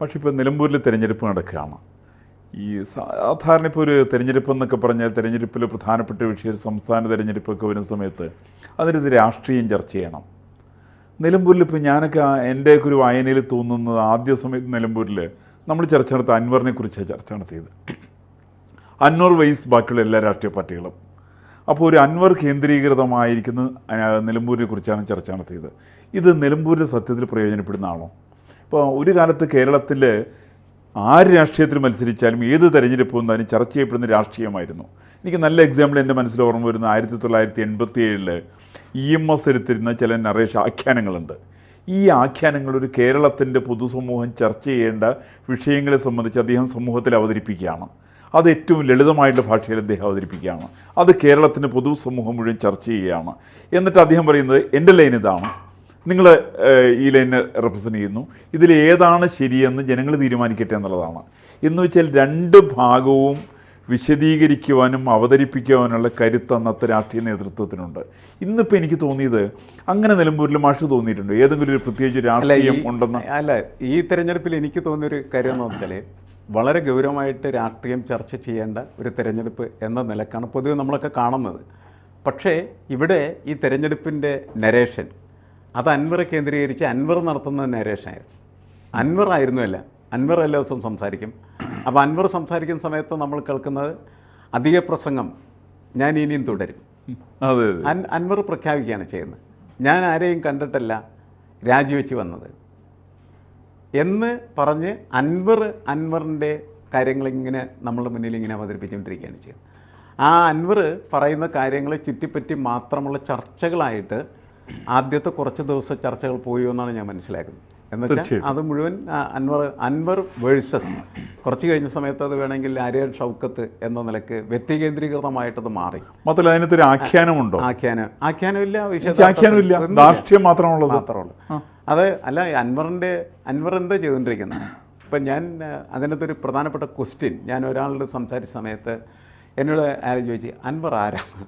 പക്ഷേ ഇപ്പോൾ നിലമ്പൂരിൽ തിരഞ്ഞെടുപ്പ് നടക്കുകയാണ്. ഈ സാധാരണ ഇപ്പോൾ ഒരു തിരഞ്ഞെടുപ്പ് എന്നൊക്കെ പറഞ്ഞാൽ തിരഞ്ഞെടുപ്പിൽ പ്രധാനപ്പെട്ട വിഷയം സംസ്ഥാന തിരഞ്ഞെടുപ്പൊക്കെ വരുന്ന സമയത്ത് അതിനൊരു രാഷ്ട്രീയം ചർച്ച ചെയ്യണം. നിലമ്പൂരിൽ ഇപ്പോൾ ഞാനൊക്കെ എന്റെയൊക്കെ ഒരു വായനയിൽ തോന്നുന്നത് ആദ്യ സമയത്ത് നിലമ്പൂരിൽ നമ്മൾ ചർച്ച നടത്ത അൻവറിനെ കുറിച്ചാണ് ചർച്ച നടത്തിയത്. അൻവർ വൈസ് ബാക്കിയുള്ള എല്ലാ രാഷ്ട്രീയ പാർട്ടികളും. അപ്പോൾ ഒരു അൻവർ കേന്ദ്രീകൃതമായിരിക്കുന്ന നിലമ്പൂരിനെ കുറിച്ചാണ് ചർച്ച നടത്തിയത്. ഇത് നിലമ്പൂരിൽ സത്യത്തിൽ പ്രയോജനപ്പെടുന്നതാണോ? ഇപ്പോൾ ഒരു കാലത്ത് കേരളത്തിൽ ആര് രാഷ്ട്രീയത്തിൽ മത്സരിച്ചാലും ഏത് തെരഞ്ഞെടുപ്പ് വന്നാലും ചർച്ച ചെയ്യപ്പെടുന്ന രാഷ്ട്രീയമായിരുന്നു. എനിക്ക് നല്ല എക്സാമ്പിൾ എന്റെ മനസ്സിൽ ഓർമ്മ വരുന്ന ആയിരത്തി തൊള്ളായിരത്തി എൺപത്തി ഏഴിൽ ഇ എം എസ് എടുത്തിരുന്ന ചില നറേഷ ആഖ്യാനങ്ങളുണ്ട്. ഈ ആഖ്യാനങ്ങൾ ഒരു കേരളത്തിന്റെ പൊതുസമൂഹം ചർച്ച ചെയ്യേണ്ട വിഷയങ്ങളെ സംബന്ധിച്ച് അദ്ദേഹം സമൂഹത്തിൽ അവതരിപ്പിക്കുകയാണ്. അത് ഏറ്റവും ലളിതമായിട്ടുള്ള ഭാഷയിൽ അദ്ദേഹം അവതരിപ്പിക്കുകയാണ്. അത് കേരളത്തിന്റെ പൊതുസമൂഹം മുഴുവൻ ചർച്ച ചെയ്യുകയാണ്. എന്നിട്ട് അദ്ദേഹം പറയുന്നത് എന്റെ ലൈൻ ഇതാണ്. നിങ്ങൾ ഈ ലൈനെ റെപ്രസെന്റ് ചെയ്യുന്നു. ഇതിൽ ഏതാണ് ശരിയെന്ന് ജനങ്ങൾ തീരുമാനിക്കട്ടെ എന്നുള്ളതാണ്. എന്ന് വെച്ചാൽ രണ്ട് ഭാഗവും വിശദീകരിക്കുവാനും അവതരിപ്പിക്കുവാനുള്ള കരുത്ത് അന്നത്തെ രാഷ്ട്രീയ നേതൃത്വത്തിനുണ്ട്. ഇന്നിപ്പോൾ എനിക്ക് തോന്നിയത് അങ്ങനെ നിലമ്പൂരിൽ മാഷ് തോന്നിയിട്ടുണ്ട്. ഏതെങ്കിലും ഒരു പ്രത്യേകിച്ച് രാഷ്ട്രീയം ഉണ്ടെന്ന്. അല്ല ഈ തെരഞ്ഞെടുപ്പിൽ എനിക്ക് തോന്നിയൊരു കാര്യം എന്ന് വെച്ചാൽ വളരെ ഗൗരവമായിട്ട് രാഷ്ട്രീയം ചർച്ച ചെയ്യേണ്ട ഒരു തെരഞ്ഞെടുപ്പ് എന്ന നിലക്കാണ് പൊതുവെ നമ്മളൊക്കെ കാണുന്നത്. പക്ഷേ ഇവിടെ ഈ തെരഞ്ഞെടുപ്പിന്റെ നരേഷൻ അത് അൻവറെ കേന്ദ്രീകരിച്ച് അൻവർ നടത്തുന്ന നരേഷനായിരുന്നു അൻവർ ആയിരുന്നുമല്ല അൻവർ എല്ലാ ദിവസവും സംസാരിക്കും. അപ്പോൾ അൻവർ സംസാരിക്കുന്ന സമയത്ത് നമ്മൾ കേൾക്കുന്നത് അധിക പ്രസംഗം ഞാൻ ഇനിയും തുടരും. അതെ അൻവർ പ്രഖ്യാപിക്കുകയാണ് ചെയ്യുന്നത്. ഞാൻ ആരെയും കണ്ടിട്ടല്ല രാജിവെച്ച് വന്നത്. എന്ന് പറഞ്ഞ് അൻവർ അൻവറിന്റെ കാര്യങ്ങളിങ്ങനെ നമ്മളുടെ മുന്നിൽ ഇങ്ങനെ അവതരിപ്പിച്ചുകൊണ്ടിരിക്കുകയാണ് ചെയ്യുന്നത്. ആ അൻവർ പറയുന്ന കാര്യങ്ങളെ ചുറ്റിപ്പറ്റി മാത്രമുള്ള ചർച്ചകളായിട്ട് ആദ്യത്തെ കുറച്ച് ദിവസം ചർച്ചകൾ പോയി എന്നാണ് ഞാൻ മനസ്സിലാക്കുന്നത്. എന്നുവെച്ചാൽ അത് മുഴുവൻ അൻവർ അൻവർ വേഴ്സസ്. കുറച്ച് കഴിഞ്ഞ സമയത്ത് അത് വേണമെങ്കിൽ ആര്യൻ ഷൗക്കത്ത് എന്ന നിലയ്ക്ക് വ്യക്തികേന്ദ്രീകൃതമായിട്ടത് മാറി. മാത്രമല്ല അതിനകത്തൊരു ആഖ്യാനമുണ്ടോ? ആഖ്യാനം ആഖ്യാനമില്ല ആഖ്യാനമില്ല. ദാർഷ്ട്യം മാത്രമുള്ളത് മാത്രമുള്ളൂ. അത് അല്ല അൻവറിന്റെ അൻവറിന്റെ അൻവർ എന്താ ചെയ്തുകൊണ്ടിരിക്കുന്നത്? ഇപ്പം ഞാൻ അതിനകത്തൊരു പ്രധാനപ്പെട്ട ക്വസ്റ്റ്യൻ ഞാൻ ഒരാളോട് സംസാരിച്ച സമയത്ത് എന്നോട് ആരും ചോദിച്ചു? അൻവർ ആരാണ്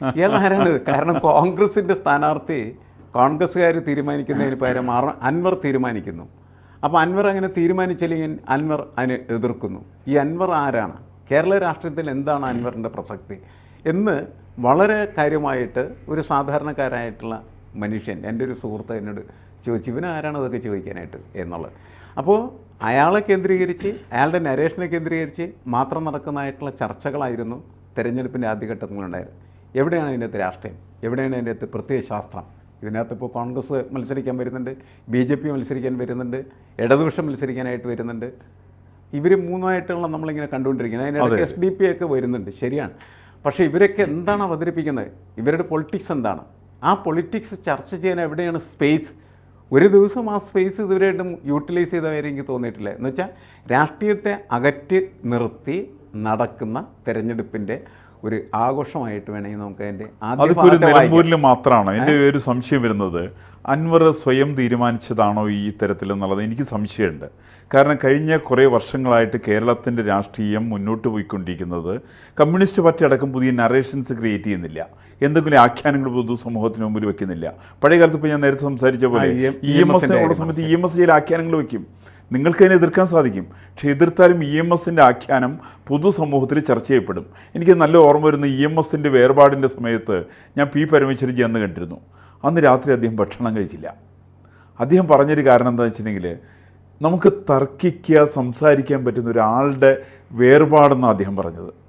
ഇയാൾ ആരാണ് കാരണം കോൺഗ്രസിന്റെ സ്ഥാനാർത്ഥി കോൺഗ്രസ്സുകാർ തീരുമാനിക്കുന്നതിന് പകരം അൻവർ തീരുമാനിക്കുന്നു. അപ്പോൾ അൻവർ അങ്ങനെ തീരുമാനിച്ചില്ലെങ്കിൽ അൻവർ അതിന് എതിർക്കുന്നു. ഈ അൻവർ ആരാണ്? കേരള രാഷ്ട്രീയത്തിൽ എന്താണ് അൻവറിന്റെ പ്രസക്തി? എന്ന് വളരെ കാര്യമായിട്ട് ഒരു സാധാരണക്കാരായിട്ടുള്ള മനുഷ്യൻ എന്റെ ഒരു സുഹൃത്ത് എന്നോട് ചോദിച്ചു ഇവൻ ആരാണ് അതൊക്കെ ചോദിക്കാനായിട്ട്? എന്നുള്ളത്. അപ്പോൾ അയാളെ കേന്ദ്രീകരിച്ച് അയാളുടെ നരേഷനെ കേന്ദ്രീകരിച്ച് മാത്രം നടക്കുന്നതായിട്ടുള്ള ചർച്ചകളായിരുന്നു തെരഞ്ഞെടുപ്പിന്റെ ആദ്യഘട്ടത്തിലുണ്ടായത് എവിടെയാണ് ഇതിനകത്ത് രാഷ്ട്രീയം? എവിടെയാണ് ഇതിനകത്ത് പ്രത്യേക ശാസ്ത്രം? ഇതിനകത്ത് ഇപ്പോൾ കോൺഗ്രസ് മത്സരിക്കാൻ വരുന്നുണ്ട് ബി ജെ പി മത്സരിക്കാൻ വരുന്നുണ്ട് ഇടതുപക്ഷം മത്സരിക്കാനായിട്ട് വരുന്നുണ്ട്. ഇവർ മൂന്നായിട്ടുള്ള നമ്മളിങ്ങനെ കണ്ടുകൊണ്ടിരിക്കുന്നത്. അതിനിടയ്ക്ക് എസ് ഡി പി ഒക്കെ വരുന്നുണ്ട് ശരിയാണ്. പക്ഷേ ഇവരൊക്കെ എന്താണ് അവതരിപ്പിക്കുന്നത്? ഇവരുടെ പൊളിറ്റിക്സ് എന്താണ്? ആ പൊളിറ്റിക്സ് ചർച്ച ചെയ്യാൻ എവിടെയാണ് സ്പേസ്? ഒരു ദിവസം ആ സ്പേസ് ഇതുവരെയായിട്ടും യൂട്ടിലൈസ് ചെയ്തവരെ എനിക്ക് തോന്നിയിട്ടില്ല. എന്ന് വെച്ചാൽ രാഷ്ട്രീയത്തെ അകറ്റി നിർത്തി നടക്കുന്ന തെരഞ്ഞെടുപ്പിന്റെ ഒരു ആഘോഷമായിട്ട് വേണമെങ്കിൽ നമുക്ക് അതിന്റെ വായിക്കാം. നിലമ്പൂരിൽ മാത്രമാണ്. എന്റെ ഒരു സംശയം വരുന്നത് അൻവർ സ്വയം തീരുമാനിച്ചതാണോ ഈ തരത്തിൽ എന്നുള്ളത് എനിക്ക് സംശയമുണ്ട്. കാരണം കഴിഞ്ഞ കുറേ വർഷങ്ങളായിട്ട് കേരളത്തിന്റെ രാഷ്ട്രീയം മുന്നോട്ട് പോയിക്കൊണ്ടിരിക്കുന്നത് കമ്മ്യൂണിസ്റ്റ് പാർട്ടി അടക്കം പുതിയ നറേഷൻസ് ക്രിയേറ്റ് ചെയ്യുന്നില്ല. എന്തെങ്കിലും ആഖ്യാനങ്ങൾ പൊതു സമൂഹത്തിന് മുമ്പിൽ വെക്കുന്നില്ല. പഴയ കാലത്ത് ഇപ്പോൾ ഞാൻ നേരത്തെ സംസാരിച്ച പോലെ ഇ എം എസ് സമയത്ത് ഇ എം എസ് ചില ആഖ്യാനങ്ങൾ വയ്ക്കും നിങ്ങൾക്ക് അതിനെ എതിർക്കാൻ സാധിക്കും. പക്ഷേ എതിർത്താലും ഇ എം എസിന്റെ ആഖ്യാനം പൊതുസമൂഹത്തിൽ ചർച്ച ചെയ്യപ്പെടും. എനിക്ക് നല്ല ഓർമ്മ വരുന്ന ഇ എം എസിന്റെ വേർപാടിന്റെ സമയത്ത് ഞാൻ പി പരമേശ്വരജി അന്ന് കണ്ടിരുന്നു. അന്ന് രാത്രി അദ്ദേഹം ഭക്ഷണം കഴിച്ചില്ല. അദ്ദേഹം പറഞ്ഞൊരു കാരണം എന്താ വെച്ചിട്ടുണ്ടെങ്കിൽ നമുക്ക് തർക്കിക്കുക സംസാരിക്കാൻ പറ്റുന്ന ഒരാളുടെ വേർപാടെന്നാണ് അദ്ദേഹം പറഞ്ഞത്.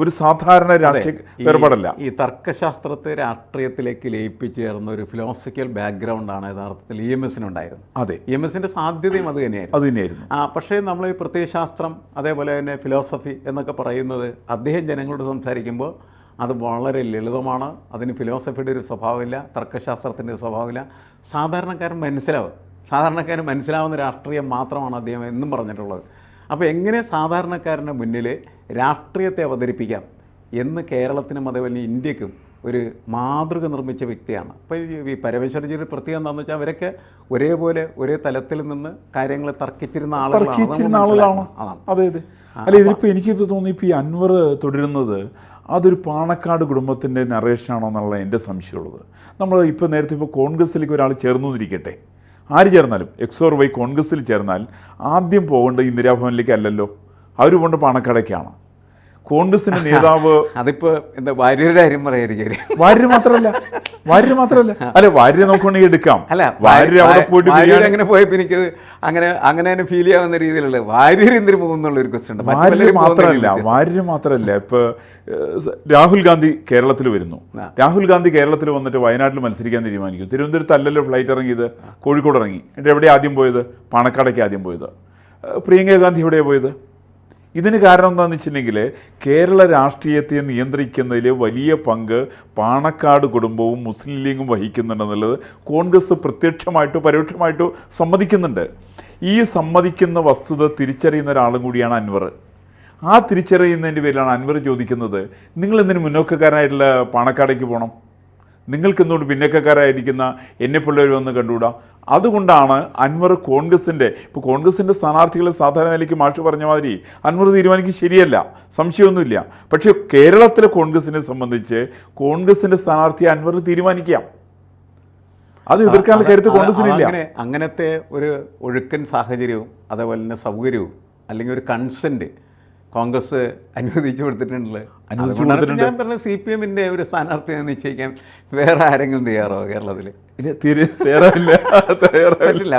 ഒരു സാധാരണ രാഷ്ട്രീയ വേർപാടല്ല. ഈ തർക്കശാസ്ത്രത്തെ രാഷ്ട്രീയത്തിലേക്ക് ലയിപ്പിച്ച് ചേർന്ന ഒരു ഫിലോസഫിക്കൽ ബാക്ക്ഗ്രൗണ്ടാണ് യഥാർത്ഥത്തിൽ ഇ എം എസിനുണ്ടായിരുന്നത് അതെ. ഇ എം എസിന്റെ സാധ്യതയും അത് തന്നെയായിരുന്നു. അത് തന്നെയായിരുന്നു. ആ പക്ഷേ നമ്മൾ ഈ പ്രത്യയശാസ്ത്രം അതേപോലെ തന്നെ ഫിലോസഫി എന്നൊക്കെ പറയുന്നത് അദ്ദേഹം ജനങ്ങളോട് സംസാരിക്കുമ്പോൾ അത് വളരെ ലളിതമാണ്. അതിന് ഫിലോസഫിയുടെ ഒരു സ്വഭാവമില്ല തർക്കശാസ്ത്രത്തിന്റെ ഒരു സ്വഭാവമില്ല. സാധാരണക്കാരൻ മനസ്സിലാവും. സാധാരണക്കാരൻ മനസ്സിലാവുന്ന രാഷ്ട്രീയം മാത്രമാണ് അദ്ദേഹം എന്നും പറഞ്ഞിട്ടുള്ളത്. അപ്പോൾ എങ്ങനെ സാധാരണക്കാരന്റെ മുന്നിൽ രാഷ്ട്രീയത്തെ അവതരിപ്പിക്കാം എന്ന് കേരളത്തിനും അതേപോലെ ഇന്ത്യക്കും ഒരു മാതൃക നിർമ്മിച്ച വ്യക്തിയാണ്. അപ്പോൾ ഈ പരമേശ്വരജിയുടെ പ്രത്യേകത എന്താണെന്ന് വെച്ചാൽ അവരൊക്കെ ഒരേപോലെ ഒരേ തലത്തിൽ നിന്ന് കാര്യങ്ങൾ തർക്കിച്ചിരുന്ന ആളുകളാണ്. അതെ അതെ അല്ല ഇതിലിപ്പോൾ എനിക്കിപ്പോൾ തോന്നി ഇപ്പോൾ ഈ അൻവർ തുടരുന്നത് അതൊരു പാണക്കാട് കുടുംബത്തിന്റെ നറേഷനാണോ എന്നുള്ള എന്റെ സംശയമുള്ളത്. നമ്മൾ ഇപ്പോൾ നേരത്തെ ഇപ്പോൾ കോൺഗ്രസ്സിലേക്ക് ഒരാൾ ചേർന്നു എന്നിരിക്കട്ടെ ആര് ചേർന്നാലും? എക്സോർ വൈ കോൺഗ്രസ്സിൽ ചേർന്നാൽ ആദ്യം പോകേണ്ടത് ഇന്ദിരാഭവനിലേക്ക് അല്ലല്ലോ. അവർ പോകേണ്ട പണക്കടയ്ക്കാണ് കോൺഗ്രസിന്റെ നേതാവ് അതിപ്പോ എന്താ ഭാര്യയുടെ കാര്യം പറയായിരിക്കും വാര്യ മാത്രമല്ല വാര്യ മാത്രമല്ല. അല്ല വാര്യ നോക്കുകയാണെങ്കിൽ എടുക്കാം. അല്ല വാര്യ അവിടെ പോയിട്ട് ബിരിയാണി അങ്ങനെ പോയപ്പോ എനിക്ക് അങ്ങനെ അങ്ങനെ തന്നെ ഫീൽ ചെയ്യാവുന്ന രീതിയിലുള്ള വാര്യർ എന്തിനു പോകുന്നുള്ള ഒരു ക്വസ്റ്റ്യൻ വാര്യ മാത്രമല്ല വാര്യ മാത്രമല്ല ഇപ്പൊ രാഹുൽ ഗാന്ധി കേരളത്തിൽ വരുന്നു. രാഹുൽ ഗാന്ധി കേരളത്തിൽ വന്നിട്ട് വയനാട്ടിൽ മത്സരിക്കാൻ തീരുമാനിക്കും തിരുവനന്തപുരത്ത് അല്ലല്ലോ ഫ്ലൈറ്റ് ഇറങ്ങിയത് കോഴിക്കോട് ഇറങ്ങി. എന്നിട്ട് എവിടെ ആദ്യം പോയത്? പാണക്കാടേക്ക് ആദ്യം പോയത്. പ്രിയങ്ക ഗാന്ധി എവിടെയാണ് പോയത്? ഇതിന് കാരണം എന്താണെന്ന് വെച്ചിട്ടുണ്ടെങ്കിൽ കേരള രാഷ്ട്രീയത്തെ നിയന്ത്രിക്കുന്നതിൽ വലിയ പങ്ക് പാണക്കാട് കുടുംബവും മുസ്ലിം ലീഗും വഹിക്കുന്നുണ്ടെന്നുള്ളത് കോൺഗ്രസ് പ്രത്യക്ഷമായിട്ടോ പരോക്ഷമായിട്ടോ സമ്മതിക്കുന്നുണ്ട്. ഈ സമ്മതിക്കുന്ന വസ്തുത തിരിച്ചറിയുന്ന ഒരാളും കൂടിയാണ് അൻവർ. ആ തിരിച്ചറിയുന്നതിന്റെ പേരിലാണ് അൻവർ ചോദിക്കുന്നത് നിങ്ങൾ എന്തിനു മുന്നോക്കക്കാരനായിട്ടുള്ള പാണക്കാടേക്ക് പോകണം നിങ്ങൾക്ക് എന്തുകൊണ്ട് പിന്നക്കക്കാരായിരിക്കുന്ന എന്നെപ്പുള്ളവർ വന്ന് കണ്ടുകൂടാ? അതുകൊണ്ടാണ് അൻവർ കോൺഗ്രസിന്റെ ഇപ്പോൾ കോൺഗ്രസിന്റെ സ്ഥാനാർത്ഥികളെ സാധാരണ നിലയ്ക്ക് മാഷു പറഞ്ഞ മാതിരി അൻവർ തീരുമാനിക്കും ശരിയല്ല. സംശയമൊന്നുമില്ല. പക്ഷേ കേരളത്തിലെ കോൺഗ്രസിനെ സംബന്ധിച്ച് കോൺഗ്രസിന്റെ സ്ഥാനാർത്ഥി അൻവർ തീരുമാനിക്കാം. അത് എതിർക്കാനുള്ള കരുത്ത് കോൺഗ്രസിനില്ല. അങ്ങനെ അങ്ങനത്തെ ഒരു ഒഴുക്കൻ സാഹചര്യവും അതേപോലെ തന്നെ സൗകര്യവും അല്ലെങ്കിൽ ഒരു കൺസെന്റ് കോൺഗ്രസ് അനുവദിച്ചു കൊടുത്തിട്ടുണ്ടല്ലോ? അനുവദിച്ചു കൊടുത്തിട്ടുണ്ട്. ഞാൻ പറഞ്ഞ സി പി എമ്മിന്റെ ഒരു സ്ഥാനാർത്ഥിയെ നിശ്ചയിക്കാൻ വേറെ ആരെങ്കിലും തയ്യാറോ കേരളത്തിൽ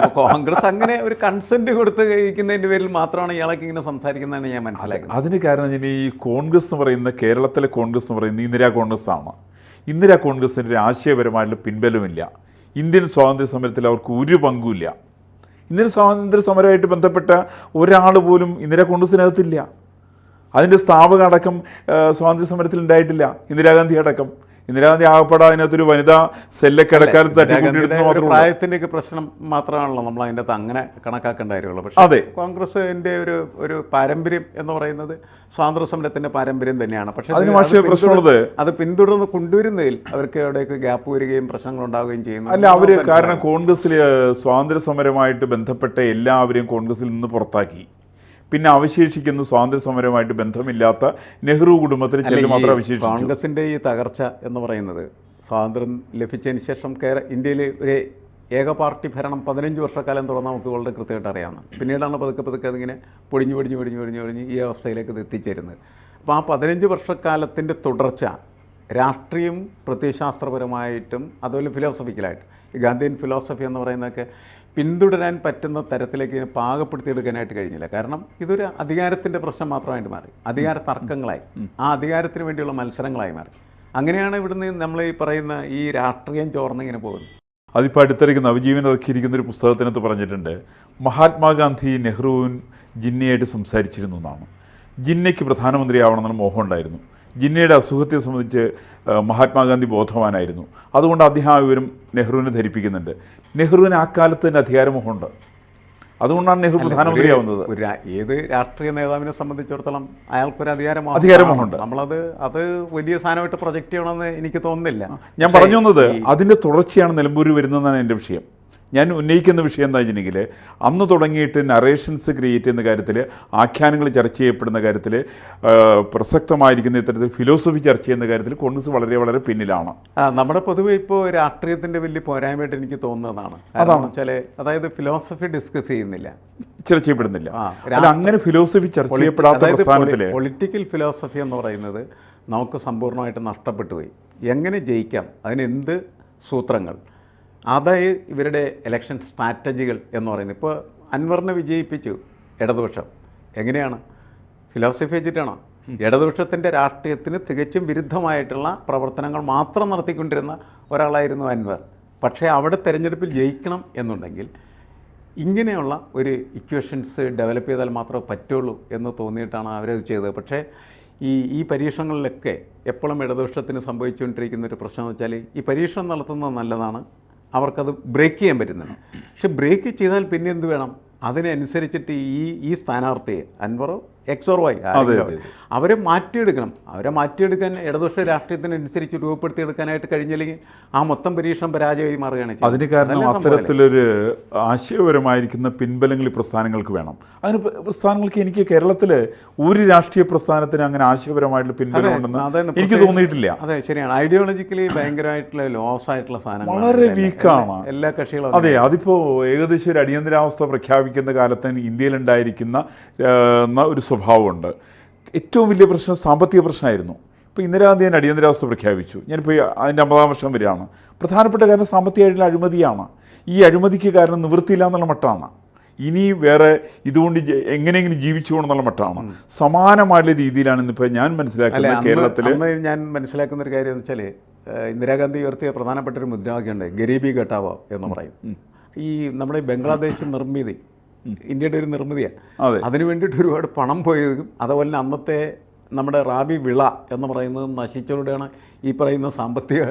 അപ്പോൾ കോൺഗ്രസ് അങ്ങനെ ഒരു കൺസെന്റ് കൊടുത്ത് കഴിക്കുന്നതിന്റെ പേരിൽ മാത്രമാണ് ഇയാളൊക്കെ ഇങ്ങനെ സംസാരിക്കുന്നതാണ് ഞാൻ മനസ്സിലാക്കുന്നത്. അതിന് കാരണം ഇനി ഈ കോൺഗ്രസ് എന്ന് പറയുന്ന കേരളത്തിലെ കോൺഗ്രസ് എന്ന് പറയുന്നത് ഇന്ദിരാ കോൺഗ്രസ് ആണ് ഇന്ദിരാ കോൺഗ്രസിന്റെ ഒരു ആശയപരമായിട്ടുള്ള പിൻബലമില്ല. ഇന്ത്യൻ സ്വാതന്ത്ര്യ സമരത്തിൽ അവർക്ക് ഒരു പങ്കുമില്ല. ഇന്ത്യൻ സ്വാതന്ത്ര്യ സമരമായിട്ട് ബന്ധപ്പെട്ട ഒരാൾ പോലും ഇന്ദിരാ കോൺഗ്രസിനകത്തില്ല അതിന്റെ സ്ഥാപക അടക്കം സ്വാതന്ത്ര്യ സമരത്തിൽ ഉണ്ടായിട്ടില്ല. ഇന്ദിരാഗാന്ധി അടക്കം. ഇന്ദിരാഗാന്ധി ആകപ്പെടാ അതിനകത്തൊരു വനിതാ സെല്ലൊക്കെ ഇടക്കാലത്ത്. പ്രായത്തിന്റെ ഒക്കെ പ്രശ്നം മാത്രമാണല്ലോ നമ്മൾ അതിന്റെ അകത്ത് അങ്ങനെ കണക്കാക്കേണ്ട കാര്യമുള്ളൂ പക്ഷേ അതെ. കോൺഗ്രസിന്റെ ഒരു ഒരു പാരമ്പര്യം എന്ന് പറയുന്നത് സ്വാതന്ത്ര്യ സമരത്തിന്റെ പാരമ്പര്യം തന്നെയാണ്. പക്ഷേ അതിന് പ്രശ്നമുള്ളത്. അത് പിന്തുടർന്ന് കൊണ്ടുവരുന്നതിൽ അവർക്ക് അവിടെയൊക്കെ ഗ്യാപ്പ് വരികയും പ്രശ്നങ്ങൾ ഉണ്ടാവുകയും ചെയ്യുന്നു. അല്ല അവർ കാരണം കോൺഗ്രസ്സിൽ സ്വാതന്ത്ര്യ സമരമായിട്ട് ബന്ധപ്പെട്ട എല്ലാവരെയും കോൺഗ്രസ്സിൽ നിന്ന് പുറത്താക്കി. പിന്നെ അവശേഷിക്കുന്ന സ്വാതന്ത്ര്യ സമരവുമായിട്ട് ബന്ധമില്ലാത്ത നെഹ്റു കുടുംബത്തിൽ ചിലർ മാത്രം അവശേഷിച്ചു. കോൺഗ്രസിന്റെ ഈ തകർച്ച എന്ന് പറയുന്നത് സ്വാതന്ത്ര്യം ലഭിച്ചതിന് ശേഷം കേര ഇന്ത്യയിൽ ഒരു ഏക പാർട്ടി ഭരണം പതിനഞ്ച് വർഷക്കാലം തുടർന്ന് നമുക്ക് വളരെ കൃത്യമായിട്ട് അറിയാം. പിന്നീടാണ് പതുക്കെ പതുക്കെ അതിങ്ങനെ പൊടിഞ്ഞു പൊടിഞ്ഞു പൊടിഞ്ഞു പൊടിഞ്ഞു പൊടിഞ്ഞ് ഈ അവസ്ഥയിലേക്ക് ഇത് എത്തിച്ചേരുന്നത്. അപ്പോൾ ആ പതിനഞ്ച് വർഷക്കാലത്തിന്റെ തുടർച്ച രാഷ്ട്രീയം പ്രത്യയശാസ്ത്രപരമായിട്ടും അതുപോലെ ഫിലോസഫിക്കലായിട്ട് ഈ ഗാന്ധിയൻ ഫിലോസഫി എന്ന് പറയുന്നതൊക്കെ പിന്തുടരാൻ പറ്റുന്ന തരത്തിലേക്ക് ഇതിനെ പാകപ്പെടുത്തിയെടുക്കാനായിട്ട് കഴിഞ്ഞില്ല. കാരണം ഇതൊരു അധികാരത്തിന്റെ പ്രശ്നം മാത്രമായിട്ട് മാറി. അധികാര തർക്കങ്ങളായി. ആ അധികാരത്തിന് വേണ്ടിയുള്ള മത്സരങ്ങളായി മാറി. അങ്ങനെയാണ് ഇവിടുന്ന് നമ്മൾ ഈ പറയുന്ന ഈ രാഷ്ട്രീയം ചോർന്നിങ്ങനെ പോകുന്നത്. അതിപ്പോൾ അടുത്തിടയ്ക്ക് നവജീവൻ ഇറക്കിയിരിക്കുന്ന ഒരു പുസ്തകത്തിനകത്ത് പറഞ്ഞിട്ടുണ്ട്. മഹാത്മാഗാന്ധി നെഹ്റുവും ജിന്നയായിട്ട് സംസാരിച്ചിരുന്നു എന്നാണ്. ജിന്നയ്ക്ക് പ്രധാനമന്ത്രിയാവണമെന്ന് മോഹം ഉണ്ടായിരുന്നു. ജിന്നയുടെ അസുഖത്തെ സംബന്ധിച്ച് മഹാത്മാഗാന്ധി ബോധവാനായിരുന്നു. അതുകൊണ്ട് അദ്ദേഹം ആ വിവരം നെഹ്റുവിനെ ധരിപ്പിക്കുന്നുണ്ട്. നെഹ്റുവിന് ആ കാലത്ത് തന്നെ അധികാരമുഖമുണ്ട് അതുകൊണ്ടാണ് നെഹ്റു പ്രധാനമന്ത്രിയാവുന്നത് ഒരു ഏത് രാഷ്ട്രീയ നേതാവിനെ സംബന്ധിച്ചിടത്തോളം അയാൾക്കൊരു അധികാരമാണ് അധികാരമുണ്ട് നമ്മളത് അത് വലിയ സാധനമായിട്ട് പ്രൊജക്റ്റ് ചെയ്യണമെന്ന് എനിക്ക് തോന്നുന്നില്ല. ഞാൻ പറഞ്ഞു വന്നത് ഈ- അതിന്റെ തുടർച്ചയാണ് നിലമ്പൂരിൽ വരുന്നതെന്നാണ് എന്റെ വിഷയം. ഞാൻ ഉന്നയിക്കുന്ന വിഷയം എന്താ വെച്ചിട്ടുണ്ടെങ്കിൽ അന്ന് തുടങ്ങിയിട്ട് നറേഷൻസ് ക്രിയേറ്റ് ചെയ്യുന്ന കാര്യത്തിൽ ആഖ്യാനങ്ങൾ ചർച്ച ചെയ്യപ്പെടുന്ന കാര്യത്തിൽ പ്രസക്തമായിരിക്കുന്ന ഇത്തരത്തിൽ ഫിലോസഫി ചർച്ച ചെയ്യുന്ന കാര്യത്തിൽ കോൺഗ്രസ് വളരെ വളരെ പിന്നിലാണ്. നമ്മുടെ പൊതുവെ ഇപ്പോൾ രാഷ്ട്രീയത്തിന്റെ വലിയ പോരായ്മയായിട്ട് എനിക്ക് തോന്നുന്നതാണ്. അതാണ്. വെച്ചാൽ അതായത് ഫിലോസഫി ഡിസ്കസ് ചെയ്യുന്നില്ല. ചർച്ച ചെയ്യപ്പെടുന്നില്ല അല്ല അങ്ങനെ ഫിലോസഫി ചർച്ച ചെയ്യപ്പെടാത്ത പ്രസ്ഥാനത്തിൽ പൊളിറ്റിക്കൽ ഫിലോസഫി എന്ന് പറയുന്നത് നമുക്ക് സമ്പൂർണമായിട്ട് നഷ്ടപ്പെട്ടു പോയി. എങ്ങനെ ജയിക്കാം? അതിനെന്ത് സൂത്രങ്ങൾ? അതായത് ഇവരുടെ ഇലക്ഷൻ സ്ട്രാറ്റജികൾ എന്ന് പറയുന്നത്. ഇപ്പോൾ അൻവറിനെ വിജയിപ്പിച്ചു ഇടതുപക്ഷം. എങ്ങനെയാണ്? ഫിലോസഫി വെച്ചിട്ടാണോ? ഇടതുപക്ഷത്തിന്റെ രാഷ്ട്രീയത്തിന് തികച്ചും വിരുദ്ധമായിട്ടുള്ള പ്രവർത്തനങ്ങൾ മാത്രം നടത്തിക്കൊണ്ടിരുന്ന ഒരാളായിരുന്നു അൻവർ. പക്ഷേ അവിടെ തിരഞ്ഞെടുപ്പിൽ ജയിക്കണം എന്നുണ്ടെങ്കിൽ ഇങ്ങനെയുള്ള ഒരു ഇക്വേഷൻസ് ഡെവലപ്പ് ചെയ്താൽ മാത്രമേ പറ്റുള്ളൂ എന്ന് തോന്നിയിട്ടാണ് അവരത് ചെയ്തത്. പക്ഷേ ഈ ഈ പരീക്ഷണങ്ങളിലൊക്കെ എപ്പോഴും ഇടതുപക്ഷത്തിന് സംഭവിച്ചുകൊണ്ടിരിക്കുന്ന ഒരു പ്രശ്നം എന്ന് വെച്ചാൽ ഈ പരീക്ഷണം നടത്തുന്നത് നല്ലതാണ്. അവർക്കത് ബ്രേക്ക് ചെയ്യാൻ പറ്റുന്നുണ്ട് പക്ഷെ ബ്രേക്ക് ചെയ്താൽ പിന്നെ എന്ത് വേണം? അതിനനുസരിച്ചിട്ട് ഈ ഈ സ്ഥാനാർത്ഥിയെ അൻവറോ എക്സ് ഓർ വൈ. അവരെ മാറ്റിയെടുക്കണം അവരെ മാറ്റിയെടുക്കാൻ ഇടതുപക്ഷ രാഷ്ട്രീയത്തിനനുസരിച്ച് രൂപപ്പെടുത്തിയെടുക്കാനായിട്ട് കഴിഞ്ഞില്ലെങ്കിൽ ആ മൊത്തം പരീക്ഷണം പരാജയമായി മാറുകയാണ്. അതിന് കാരണം? അത്തരത്തിലൊരു ആശയപരമായിരിക്കുന്ന പിൻബലങ്ങൾ ഈ പ്രസ്ഥാനങ്ങൾക്ക് വേണം അതിന് പ്രസ്ഥാനങ്ങൾക്ക് എനിക്ക് കേരളത്തിൽ ഒരു രാഷ്ട്രീയ പ്രസ്ഥാനത്തിന് അങ്ങനെ ആശയപരമായിട്ടുള്ള പിൻബലം ഉണ്ടെന്ന് എനിക്ക് തോന്നിയിട്ടില്ല അതെ ശരിയാണ് ഐഡിയോളജിക്കലി ഭയങ്കരമായിട്ടുള്ള ലോസ് ആയിട്ടുള്ള സാധനം വളരെ വീക്കാണ്. എല്ലാ കക്ഷികളും അതെ അതിപ്പോൾ ഏകദേശം ഒരു അടിയന്തരാവസ്ഥ പ്രഖ്യാപിക്കുന്ന കാലത്ത് ഇന്ത്യയിലുണ്ടായിരിക്കുന്ന ഉണ്ടായിരിക്കുന്ന ഒരു സ്വഭാവമുണ്ട്. ഏറ്റവും വലിയ പ്രശ്നം സാമ്പത്തിക പ്രശ്നമായിരുന്നു. ഇപ്പോൾ ഇന്ദിരാഗാന്ധി ഞാൻ അടിയന്തരാവസ്ഥ പ്രഖ്യാപിച്ചു. ഞാനിപ്പോൾ അതിന്റെ അമ്പതാം വർഷം വരികയാണ്. പ്രധാനപ്പെട്ട കാരണം സാമ്പത്തികമായിട്ടുള്ള അഴിമതിയാണ്. ഈ അഴിമതിക്ക് കാരണം നിവൃത്തിയില്ല എന്നുള്ള മട്ടാണ്. ഇനി വേറെ ഇതുകൊണ്ട് എങ്ങനെയെങ്കിലും ജീവിച്ചു പോകണമെന്നുള്ള മട്ടാണ്. സമാനമായിട്ടുള്ള രീതിയിലാണ് ഇന്നിപ്പോൾ ഞാൻ മനസ്സിലാക്കുന്നത് കേരളത്തിൽ ഞാൻ മനസ്സിലാക്കുന്ന ഒരു കാര്യം എന്ന് വെച്ചാൽ ഇന്ദിരാഗാന്ധി ഉയർത്തിയ പ്രധാനപ്പെട്ട ഒരു മുദ്രാവാക്യമുണ്ട് ഗരീബി ഘട്ടാവ എന്ന് പറയും. ഈ നമ്മുടെ ബംഗ്ലാദേശ് നിർമ്മിതി ഇന്ത്യയുടെ ഒരു നിർമ്മിതിയാണ്. അതിനു വേണ്ടിയിട്ട് ഒരുപാട് പണം പോയതും അതുപോലെ തന്നെ അന്നത്തെ നമ്മുടെ റാബി വിള എന്ന് പറയുന്നത് നശിച്ചതോടെയാണ് ഈ പറയുന്ന സാമ്പത്തിക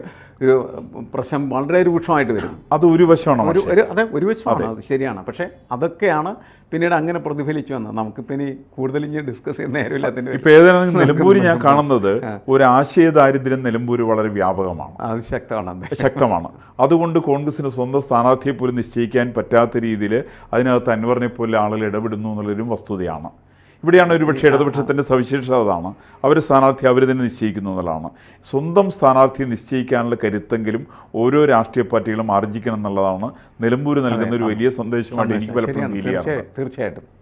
ഒരു പ്രശ്നം വളരെ രൂക്ഷമായിട്ട് വരുന്നത് അത് ഒരു വശമാണ് ഒരു ഒരു അതെ ഒരു വശമാണ്. അത്. ശരിയാണ്. പക്ഷേ അതൊക്കെയാണ് പിന്നീട് അങ്ങനെ പ്രതിഫലിച്ചു വന്നത്. നമുക്കിപ്പോൾ ഇനി കൂടുതൽ ഇനി ഡിസ്കസ് ചെയ്യുന്ന നേരമില്ല അതിന്റെ ഏതാണെങ്കിലും നിലമ്പൂർ ഞാൻ കാണുന്നത് ഒരു ആശയ ദാരിദ്ര്യം നിലമ്പൂർ വളരെ വ്യാപകമാണ്. അത് ശക്തമാണ് ശക്തമാണ്. അതുകൊണ്ട് കോൺഗ്രസിന് സ്വന്തം സ്ഥാനാർത്ഥിയെ പോലും നിശ്ചയിക്കാൻ പറ്റാത്ത രീതിയിൽ അതിനകത്ത് അൻവറിനെ പോലെ ആളുകൾ ഇടപെടുന്നു എന്നുള്ളൊരു വസ്തുതയാണ്. ഇവിടെയാണ് ഒരുപക്ഷെ ഇടതുപക്ഷത്തിന്റെ സവിശേഷത അതാണ്. അവർ സ്ഥാനാർത്ഥി അവർ തന്നെ നിശ്ചയിക്കുന്നു എന്നുള്ളതാണ്. സ്വന്തം സ്ഥാനാർത്ഥി നിശ്ചയിക്കാനുള്ള കരുത്തെങ്കിലും ഓരോ രാഷ്ട്രീയ പാർട്ടികളും ആർജിക്കണം എന്നുള്ളതാണ്. നിലമ്പൂർ നൽകുന്ന ഒരു വലിയ സന്ദേശമാണ് എനിക്ക് പലപ്പോഴും ശരിയാണ്. ഫീൽ ചെയ്യാറുണ്ട് തീർച്ചയായിട്ടും.